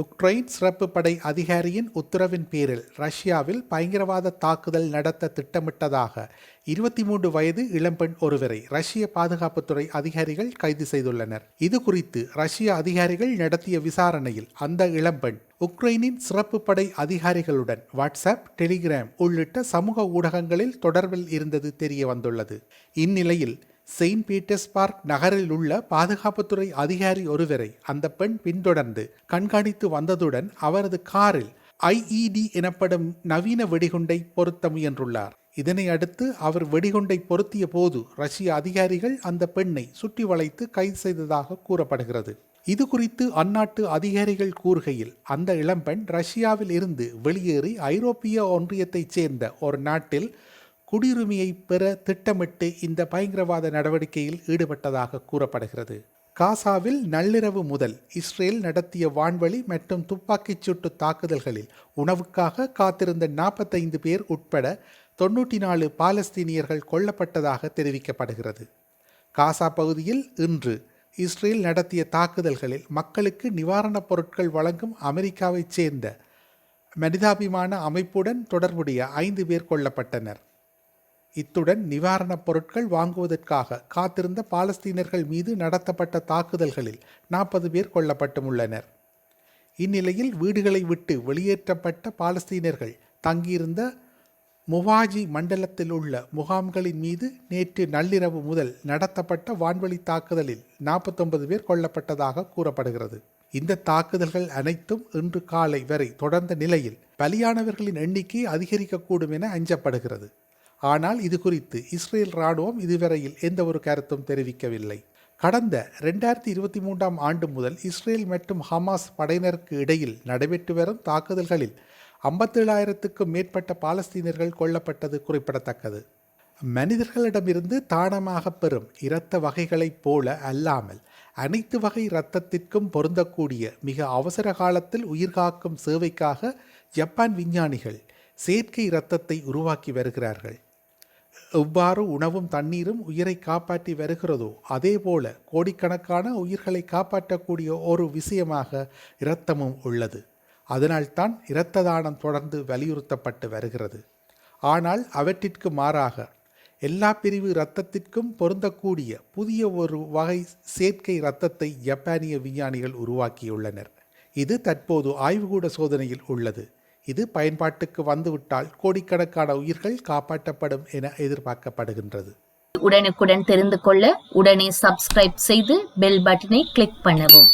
Ukraine சிறப்பு படை அதிகாரியின் உத்தரவின் பேரில் ரஷ்யாவில் பயங்கரவாத தாக்குதல் நடத்த திட்டமிட்டதாக இருபத்தி மூன்று வயது இளம்பெண் ஒருவரை ரஷ்ய பாதுகாப்புத்துறை அதிகாரிகள் கைது செய்துள்ளனர். இது குறித்து ரஷ்ய அதிகாரிகள் நடத்திய விசாரணையில் அந்த இளம்பெண் உக்ரைனின் சிறப்பு படை அதிகாரிகளுடன் வாட்ஸ்அப் டெலிகிராம் உள்ளிட்ட சமூக ஊடகங்களில் தொடர்பில் இருந்தது தெரிய வந்துள்ளது இந்நிலையில் செயின்ட் பீட்டர்ஸ்பர்க் நகரில் உள்ள பாதுகாப்புத்துறை அதிகாரி ஒருவரை அந்த பெண் பின்தொடர்ந்து கண்காணித்து வந்ததுடன் அவரது காரில் ஐஇடி எனப்படும் நவீன வெடிகுண்டை பொருத்த முயன்றுள்ளார். இதனை அடுத்து அவர் வெடிகுண்டை பொருத்திய போது ரஷ்ய அதிகாரிகள் அந்த பெண்ணை சுற்றி வளைத்து கைது செய்ததாக கூறப்படுகிறது. இது குறித்து அந்நாட்டு அதிகாரிகள் கூறுகையில் அந்த இளம்பெண் ரஷ்யாவில் இருந்து வெளியேறி ஐரோப்பிய ஒன்றியத்தைச் சேர்ந்த ஒரு நாட்டில் குடியுரிமையை பெற திட்டமிட்டு இந்த பயங்கரவாத நடவடிக்கையில் ஈடுபட்டதாக கூறப்படுகிறது. காசாவில் நள்ளிரவு முதல் இஸ்ரேல் நடத்திய வான்வழி மற்றும் துப்பாக்கிச் சூட்டு தாக்குதல்களில் உணவுக்காக காத்திருந்த நாற்பத்தைந்து பேர் உட்பட தொன்னூற்றி நாலு பாலஸ்தீனியர்கள் கொல்லப்பட்டதாக தெரிவிக்கப்படுகிறது. காசா பகுதியில் இன்று இஸ்ரேல் நடத்திய தாக்குதல்களில் மக்களுக்கு நிவாரணப் பொருட்கள் வழங்கும் அமெரிக்காவைச் சேர்ந்த மனிதாபிமான அமைப்புடன் தொடர்புடைய ஐந்து பேர் கொல்லப்பட்டனர். இத்துடன் நிவாரணப் பொருட்கள் வாங்குவதற்காக காத்திருந்த பாலஸ்தீனர்கள் மீது நடத்தப்பட்ட தாக்குதல்களில் நாற்பது பேர் கொல்லப்பட்டும் உள்ளனர் இந்நிலையில் வீடுகளை விட்டு வெளியேற்றப்பட்ட பாலஸ்தீனர்கள் தங்கியிருந்த முவாஜி மண்டலத்தில் உள்ள முகாம்களின் மீது நேற்று நள்ளிரவு முதல் நடத்தப்பட்ட வான்வழி தாக்குதலில் நாற்பத்தொன்பது பேர் கொல்லப்பட்டதாக கூறப்படுகிறது. இந்த தாக்குதல்கள் அனைத்தும் இன்று காலை வரை தொடர்ந்த நிலையில் பலியானவர்களின் எண்ணிக்கை அதிகரிக்கக்கூடும் என அஞ்சப்படுகிறது. ஆனால் இது குறித்து இஸ்ரேல் ராணுவம் இதுவரையில் எந்த ஒரு கருத்தும் தெரிவிக்கவில்லை. கடந்த ரெண்டாயிரத்தி இருபத்தி மூன்றாம் ஆண்டு முதல் இஸ்ரேல் மற்றும் ஹமாஸ் படையினருக்கு இடையில் நடைபெற்று வரும் தாக்குதல்களில் ஐம்பத்தேழாயிரத்துக்கும் மேற்பட்ட பாலஸ்தீனர்கள் கொல்லப்பட்டது குறிப்பிடத்தக்கது. மனிதர்களிடமிருந்து தானமாக பெறும் இரத்த வகைகளைப் போல அல்லாமல் அனைத்து வகை இரத்தத்திற்கும் பொருந்தக்கூடிய மிக அவசர காலத்தில் உயிர்காக்கும் சேவைக்காக ஜப்பான் விஞ்ஞானிகள் செயற்கை இரத்தத்தை உருவாக்கி வருகிறார்கள். எவ்வாறு உணவும் தண்ணீரும் உயிரை காப்பாற்றி வருகிறதோ அதேபோல கோடிக்கணக்கான உயிர்களை காப்பாற்றக்கூடிய ஒரு விஷயமாக இரத்தமும் உள்ளது. அதனால்தான் இரத்த தானம் தொடர்ந்து வலியுறுத்தப்பட்டு வருகிறது. ஆனால் அவற்றிற்கு மாறாக எல்லா பிரிவு இரத்தத்திற்கும் பொருந்தக்கூடிய புதிய ஒரு வகை செயற்கை இரத்தத்தை ஜப்பானிய விஞ்ஞானிகள் உருவாக்கியுள்ளனர். இது தற்போது ஆய்வுகூட சோதனையில் உள்ளது. இது பயன்பாட்டுக்கு வந்துவிட்டால் கோடிக்கணக்கான உயிர்கள் காப்பாற்றப்படும் என எதிர்பார்க்கப்படுகின்றது. உடனுக்குடன் தெரிந்து கொள்ள உடனே சப்ஸ்கிரைப் செய்து பெல் பட்டனை கிளிக் பண்ணவும்.